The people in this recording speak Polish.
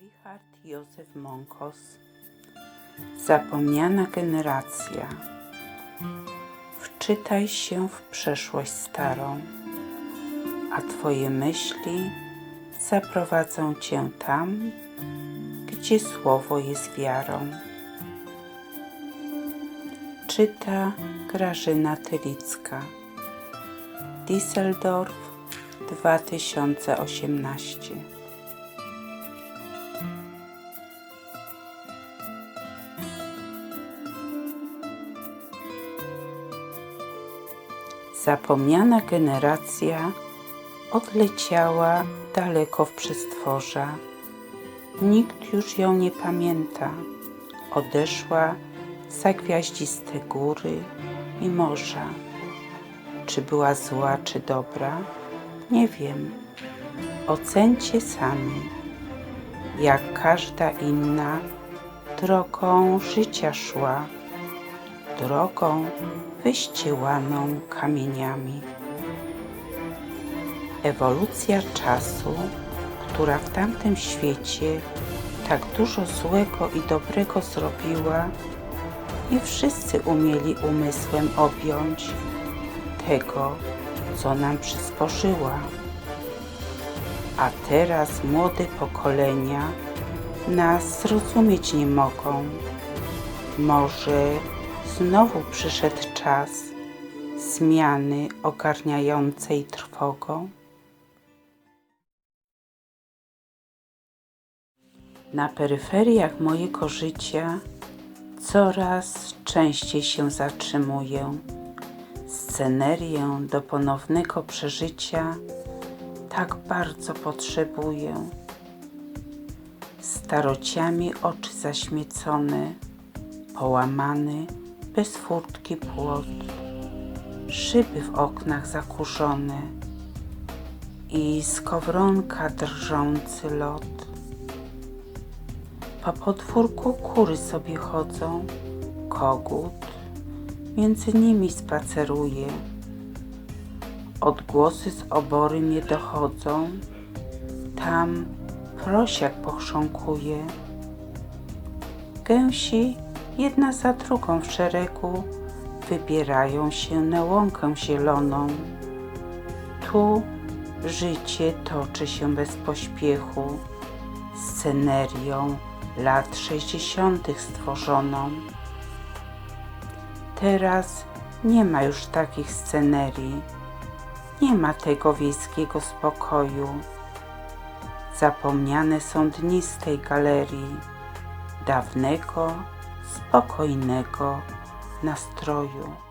Richard Józef Monkos. Zapomniana generacja. Wczytaj się w przeszłość starą, a Twoje myśli zaprowadzą Cię tam, gdzie Słowo jest wiarą. Czyta Grażyna Tylicka. Düsseldorf 2018 Zapomniana generacja odleciała daleko w przestworza. Nikt już ją nie pamięta. Odeszła za gwiaździste góry i morza. Czy była zła, czy dobra? Nie wiem. Ocencie sami. Jak każda inna, drogą życia szła, drogą wyściełaną kamieniami. Ewolucja czasu, która w tamtym świecie tak dużo złego i dobrego zrobiła, nie wszyscy umieli umysłem objąć tego, co nam przysporzyła. A teraz młode pokolenia nas zrozumieć nie mogą. Może znowu przyszedł czas zmiany ogarniającej trwogą? Na peryferiach mojego życia coraz częściej się zatrzymuję. Scenerię do ponownego przeżycia tak bardzo potrzebuję. Starociami oczy zaśmiecone, połamany bez furtki płot, szyby w oknach zakurzone i skowronka drżący lot. Po podwórku kury sobie chodzą, kogut między nimi spaceruje. Odgłosy z obory mnie dochodzą, tam prosiak pochrząkuje. Gęsi jedna za drugą w szeregu wybierają się na łąkę zieloną. Tu życie toczy się bez pośpiechu, scenerią lat sześćdziesiątych stworzoną. Teraz nie ma już takich scenerii, nie ma tego wiejskiego spokoju. Zapomniane są dni z tej galerii, dawnego, spokojnego nastroju.